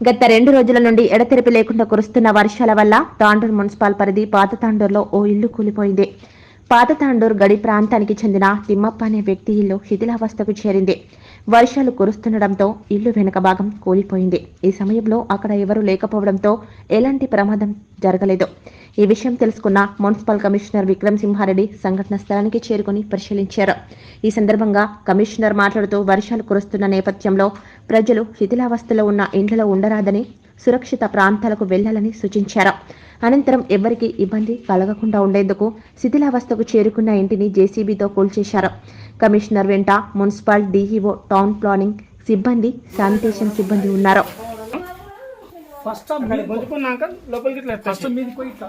గత రెండు రోజుల నుండి ఎడతెరిపి లేకుండా కురుస్తున్న వర్షాల వల్ల తాండూర్ మున్సిపల్ పరిధి పాత తాండూర్లో ఓ ఇల్లు కూలిపోయింది. పాత తాండూర్ గడి ప్రాంతానికి చెందిన తిమ్మప్ప అనే వ్యక్తి ఇల్లు శిథిలావస్థకు చేరింది. వర్షాలు కురుస్తుండటంతో ఇల్లు వెనుక భాగం కూలిపోయింది. ఈ సమయంలో అక్కడ ఎవరూ లేకపోవడంతో ఎలాంటి ప్రమాదం జరగలేదు. ఈ విషయం తెలుసుకున్న మున్సిపల్ కమిషనర్ విక్రమ్ సింహారెడ్డి సంఘటన స్థలానికి చేరుకుని పరిశీలించారు. ఈ సందర్భంగా కమిషనర్ మాట్లాడుతూ వర్షాలు కురుస్తున్న నేపథ్యంలో ప్రజలు శిథిలావస్థలో ఉన్న ఇండ్లలో ఉండరాదని సురక్షిత ప్రాంతాలకు వెళ్ళాలని సూచించారు. అనంతరం ఎవరికీ ఇబ్బంది కలగకుండా ఉండేందుకు శిథిలావస్థకు చేరుకున్న ఇంటిని జేసీబీతో కూల్చేశారు. కమిషనర్ వెంట మున్సిపల్ డీఈఓ టౌన్ ప్లానింగ్ సిబ్బంది శానిటేషన్ సిబ్బంది ఉన్నారు. ఫస్ట్ గుంజుకున్నాక లోపలికి ఇట్లా ఫస్ట్ ఎత్తేసి. మీది పోయి ఇట్లా